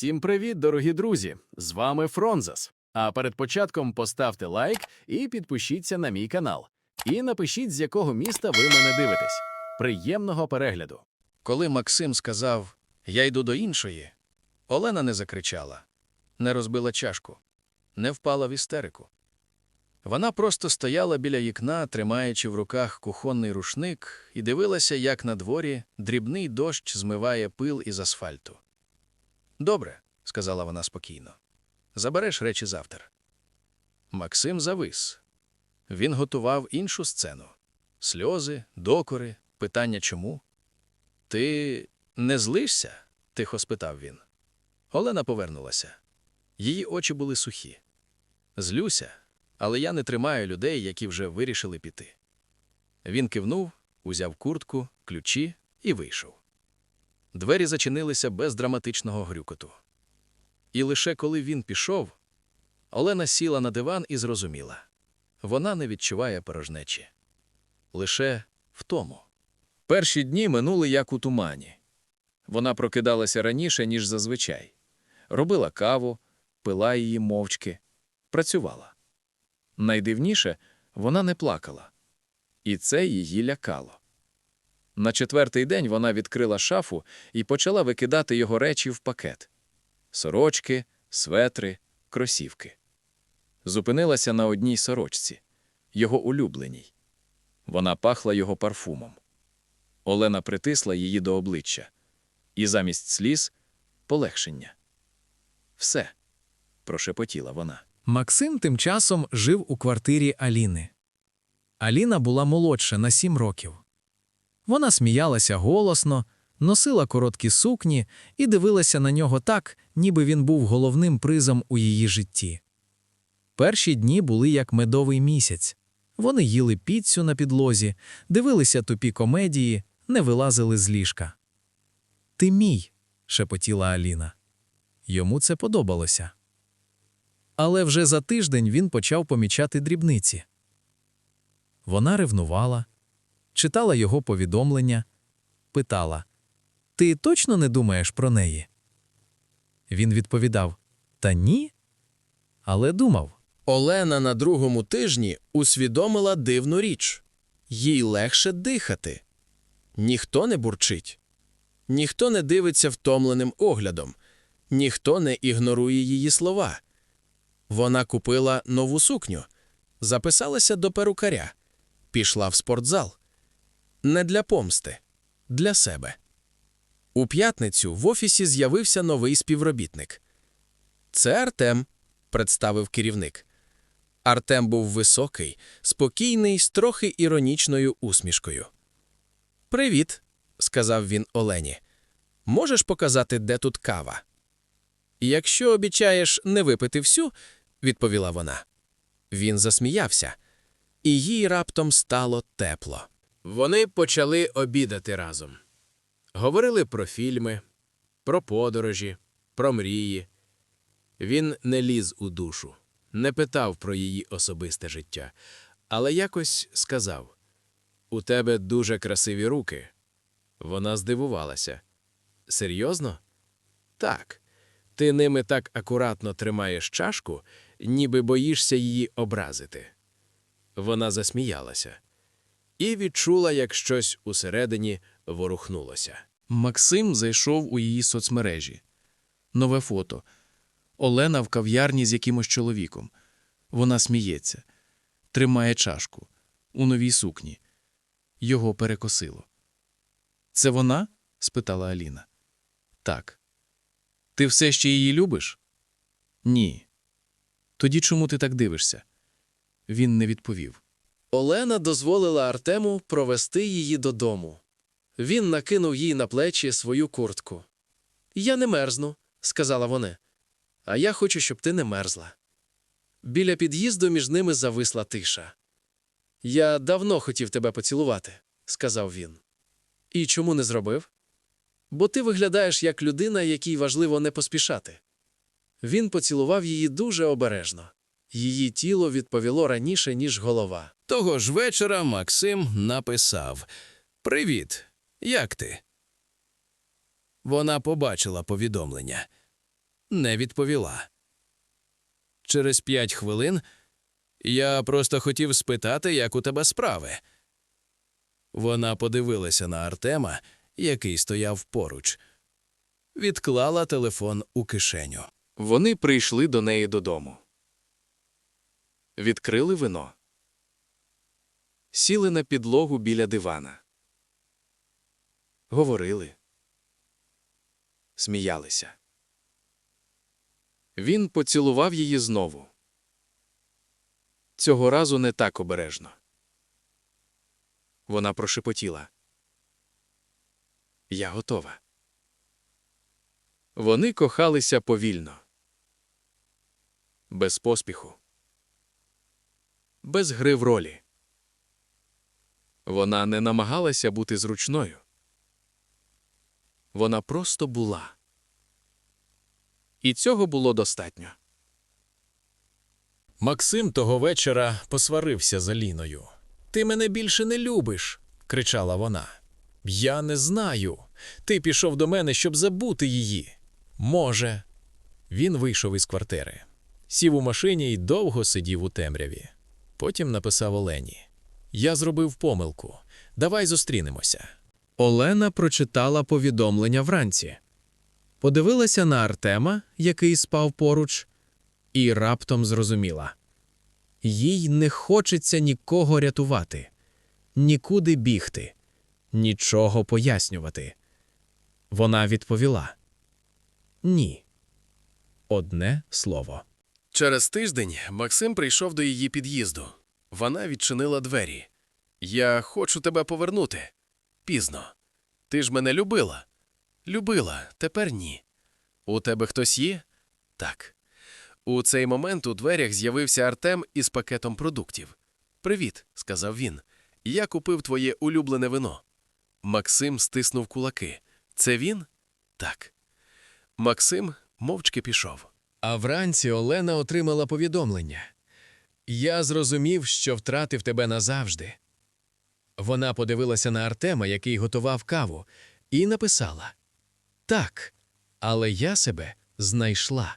Всім привіт, дорогі друзі! З вами Фронзас. А перед початком поставте лайк і підпишіться на мій канал. І напишіть, з якого міста ви мене дивитесь. Приємного перегляду! Коли Максим сказав Я йду до іншої, Олена не закричала, не розбила чашку, не впала в істерику. Вона просто стояла біля вікна, тримаючи в руках кухонний рушник, і дивилася, як на дворі дрібний дощ змиває пил із асфальту. Добре, сказала вона спокійно. Забереш речі завтра. Максим завис. Він готував іншу сцену сльози, докори, питання чому. Ти не злишся? тихо спитав він. Олена повернулася. Її очі були сухі. Злюся, але я не тримаю людей, які вже вирішили піти. Він кивнув, узяв куртку, ключі і вийшов. Двері зачинилися без драматичного грюкоту. І лише коли він пішов, Олена сіла на диван і зрозуміла вона не відчуває порожнечі. Лише втому. Перші дні минули як у тумані. Вона прокидалася раніше, ніж зазвичай. Робила каву, пила її мовчки, працювала. Найдивніше, вона не плакала. І це її лякало. На четвертий день вона відкрила шафу і почала викидати його речі в пакет сорочки, светри, кросівки. Зупинилася на одній сорочці, його улюбленій. Вона пахла його парфумом. Олена притисла її до обличчя, і замість сліз полегшення. Все, прошепотіла вона. Максим тим часом жив у квартирі Аліни. Аліна була молодша на сім років. Вона сміялася голосно, носила короткі сукні і дивилася на нього так, ніби він був головним призом у її житті. Перші дні були як медовий місяць. Вони їли піццю на підлозі, дивилися тупі комедії, не вилазили з ліжка. Ти мій, шепотіла Аліна. Йому це подобалося. Але вже за тиждень він почав помічати дрібниці. Вона ревнувала, читала його повідомлення, питала: Ти точно не думаєш про неї? Він відповідав: Та ні. Але думав. Олена на другому тижні усвідомила дивну річ їй легше дихати. Ніхто не бурчить, ніхто не дивиться втомленим оглядом, ніхто не ігнорує її слова. Вона купила нову сукню, записалася до перукаря, пішла в спортзал. Не для помсти, для себе. У п'ятницю в офісі з'явився новий співробітник. Це Артем, представив керівник. Артем був високий, спокійний, з трохи іронічною усмішкою. Привіт, сказав він Олені. Можеш показати, де тут кава? Якщо обіцяєш не випити всю, відповіла вона. Він засміявся, і їй раптом стало тепло. Вони почали обідати разом. Говорили про фільми, про подорожі, про мрії. Він не ліз у душу, не питав про її особисте життя, але якось сказав: У тебе дуже красиві руки. Вона здивувалася. Серйозно? Так. Ти ними так акуратно тримаєш чашку, ніби боїшся її образити. Вона засміялася і відчула, як щось усередині ворухнулося. Максим зайшов у її соцмережі. Нове фото. Олена в кав'ярні з якимось чоловіком. Вона сміється, тримає чашку у новій сукні. Його перекосило. Це вона? спитала Аліна. Так. Ти все ще її любиш? Ні. Тоді чому ти так дивишся? Він не відповів. Олена дозволила Артему провести її додому. Він накинув їй на плечі свою куртку. Я не мерзну, сказала вона. А я хочу, щоб ти не мерзла. Біля під'їзду між ними зависла тиша. Я давно хотів тебе поцілувати, сказав він. І чому не зробив? Бо ти виглядаєш як людина, якій важливо не поспішати. Він поцілував її дуже обережно. Її тіло відповіло раніше, ніж голова. Того ж вечора Максим написав Привіт, як ти? Вона побачила повідомлення. не відповіла. Через п'ять хвилин я просто хотів спитати, як у тебе справи. Вона подивилася на Артема, який стояв поруч, відклала телефон у кишеню. Вони прийшли до неї додому. Відкрили вино. Сіли на підлогу біля дивана. Говорили. Сміялися. Він поцілував її знову. Цього разу не так обережно. Вона прошепотіла. Я готова. Вони кохалися повільно. Без поспіху. Без гри в ролі. Вона не намагалася бути зручною. Вона просто була. І цього було достатньо. Максим того вечора посварився з Аліною. Ти мене більше не любиш, кричала вона. Я не знаю. Ти пішов до мене, щоб забути її. Може. Він вийшов із квартири, сів у машині і довго сидів у темряві. Потім написав Олені: Я зробив помилку. Давай зустрінемося. Олена прочитала повідомлення вранці, подивилася на Артема, який спав поруч, і раптом зрозуміла. Їй не хочеться нікого рятувати, нікуди бігти, нічого пояснювати. Вона відповіла Ні. Одне слово. Через тиждень Максим прийшов до її під'їзду. Вона відчинила двері. Я хочу тебе повернути. Пізно. Ти ж мене любила. Любила, тепер ні. У тебе хтось є? Так. У цей момент у дверях з'явився Артем із пакетом продуктів. Привіт, сказав він. Я купив твоє улюблене вино. Максим стиснув кулаки. Це він? Так. Максим мовчки пішов. А вранці Олена отримала повідомлення. Я зрозумів, що втратив тебе назавжди. Вона подивилася на Артема, який готував каву, і написала: Так, але я себе знайшла.